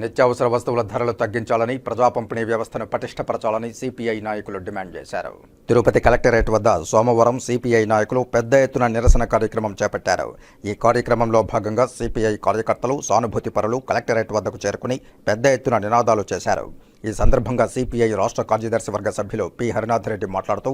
నిత్యావసర వస్తువుల ధరలు తగ్గించాలని ప్రజా పంపిణీ వ్యవస్థను పటిష్టపరచాలని సిపిఐ నాయకులు డిమాండ్ చేశారు. తిరుపతి కలెక్టరేట్ వద్ద సోమవారం సిపిఐ నాయకులు పెద్ద ఎత్తున నిరసన కార్యక్రమం చేపట్టారు. ఈ కార్యక్రమంలో భాగంగా సిపిఐ కార్యకర్తలు సానుభూతి పరులు కలెక్టరేట్ వద్దకు చేరుకుని పెద్ద ఎత్తున నినాదాలు చేశారు. ఈ సందర్భంగా సిపిఐ రాష్ట్ర కార్యదర్శి వర్గ సభ్యులు పి. హరినాథ్ రెడ్డి మాట్లాడుతూ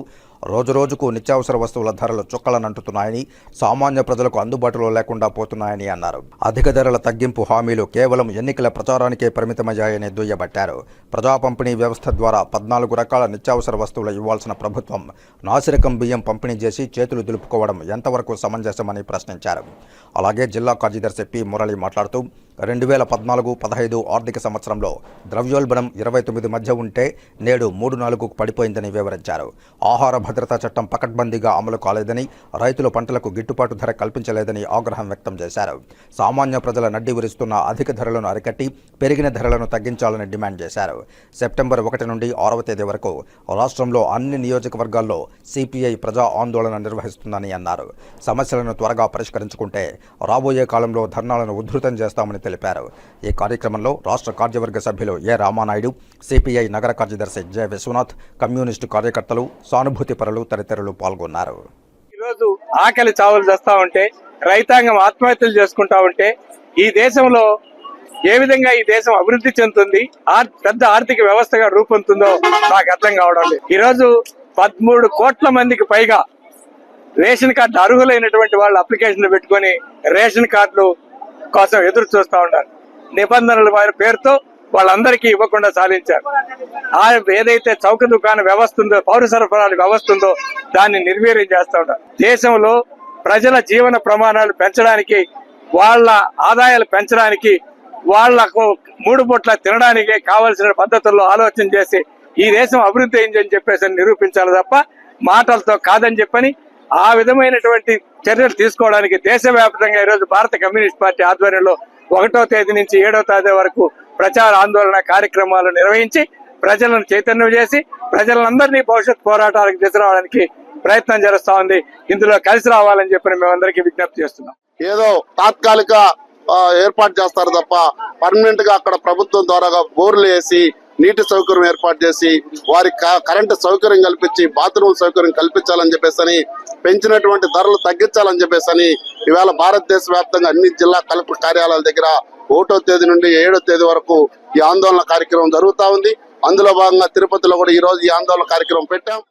రోజురోజుకు నిత్యావసర వస్తువుల ధరలు చుక్కలనంటుతున్నాయని సామాన్య ప్రజలకు అందుబాటులో లేకుండా పోతున్నాయని అన్నారు. అధిక ధరల తగ్గింపు హామీలు కేవలం ఎన్నికల ప్రచారానికే పరిమితమయ్యాయని దుయ్యబట్టారు. ప్రజా పంపిణీ వ్యవస్థ ద్వారా పద్నాలుగు రకాల నిత్యావసర వస్తువులు ఇవ్వాల్సిన ప్రభుత్వం నాసిరకం బియ్యం పంపిణీ చేసి చేతులు దులుపుకోవడం ఎంతవరకు సమంజసమని ప్రశ్నించారు. అలాగే జిల్లా కార్యదర్శి పి. మురళి మాట్లాడుతూ రెండు వేల పద్నాలుగు పదహైదు ఆర్థిక సంవత్సరంలో ద్రవ్యోల్బణం ఇరవై తొమ్మిది మధ్య ఉంటే నేడు మూడు నాలుగుకు పడిపోయిందని వివరించారు. ఆహార భద్రతా చట్టం పకడ్బందీగా అమలు కాలేదని రైతులు పంటలకు గిట్టుబాటు ధర కల్పించలేదని ఆగ్రహం వ్యక్తం చేశారు. సామాన్య ప్రజల నడ్డి విరుస్తున్న అధిక ధరలను అరికట్టి పెరిగిన ధరలను తగ్గించాలని డిమాండ్ చేశారు. సెప్టెంబర్ ఒకటి నుండి ఆరవ తేదీ వరకు రాష్ట్రంలో అన్ని నియోజకవర్గాల్లో సిపిఐ ప్రజా ఆందోళన నిర్వహిస్తుందని అన్నారు. సమస్యలను త్వరగా పరిష్కరించుకుంటే రాబోయే కాలంలో ధర్నాలను ఉధృతం చేస్తామని తెలిపారు. ఈ కార్యక్రమంలో రాష్ట్ర కార్యవర్గ సభ్యులు ఏ రామానాయుడు సిపిఐ నగర కార్యదర్శి జె విశ్వనాథ్ కమ్యూనిస్టు కార్యకర్తలు సానుభూతి పరులు తదితరులు పాల్గొన్నారు. ఈరోజు ఆకలి చావులు చేస్తా ఉంటే రైతాంగం ఆత్మహత్యలు చేసుకుంటా ఉంటే ఈ దేశంలో ఏ విధంగా ఈ దేశం అభివృద్ధి చెందుతుంది ఆర్- పెద్ద ఆర్థిక వ్యవస్థగా రూపొందుతుందో నాకు అర్థం కావడం లేదు. పదమూడు కోట్ల మందికి పైగా రేషన్ కార్డు అర్హులైనటువంటి వాళ్ళు అప్లికేషన్లు పెట్టుకొని రేషన్ కార్డులు కోసం ఎదురు చూస్తూ ఉన్నారు. నిబంధనలు వారి పేరుతో వాళ్ళందరికీ ఇవ్వకుండా సాధించారు. ఆ ఏదైతే చౌక దుకాణ వ్యవస్థ ఉందో పౌర సరఫరాల వ్యవస్థ ఉందో దాన్ని నిర్వీర్యం చేస్తూ ఉన్నారు. దేశంలో ప్రజల జీవన ప్రమాణాలు పెంచడానికి వాళ్ళ ఆదాయాలు పెంచడానికి వాళ్ళకు మూడు పూట్ల తినడానికి కావలసిన పద్ధతుల్లో ఆలోచన చేసి ఈ దేశం అభివృద్ధి అయిందని చెప్పేసి అని నిరూపించాలి తప్ప మాటలతో కాదని చెప్పని ఆ విధమైనటువంటి చర్యలు తీసుకోవడానికి దేశవ్యాప్తంగా ఈరోజు భారత కమ్యూనిస్ట్ పార్టీ ఆధ్వర్యంలో ఒకటో తేదీ నుంచి ఏడో తేదీ వరకు ప్రచార ఆందోళన కార్యక్రమాలు నిర్వహించి ప్రజలను చైతన్యం చేసి ప్రజలందరినీ భవిష్యత్ పోరాటాలకు తీసుకురావడానికి ప్రయత్నం చేస్తా ఉంది. ఇందులో కలిసి రావాలని చెప్పి మేమందరికీ విజ్ఞప్తి చేస్తున్నాం. ఏదో తాత్కాలిక ఆ, ఏర్పాటు చేస్తారు తప్ప పర్మనెంట్గా అక్కడ ప్రభుత్వం ద్వారా బోర్లు వేసి నీటి సౌకర్యం ఏర్పాటు చేసి వారి కరెంటు సౌకర్యం కల్పించి బాత్రూమ్ సౌకర్యం కల్పించాలని చెప్పేసి పెంచినటువంటి ధరలు తగ్గించాలని చెప్పేసి ఇవాళ భారతదేశ వ్యాప్తంగా అన్ని జిల్లా కలెక్టర్ కార్యాలయాల దగ్గర ఒకటో తేదీ నుండి ఏడో తేదీ వరకు ఈ ఆందోళన కార్యక్రమం జరుగుతూ ఉంది. అందులో భాగంగా తిరుపతిలో కూడా ఈ రోజు ఈ ఆందోళన కార్యక్రమం పెట్టాం.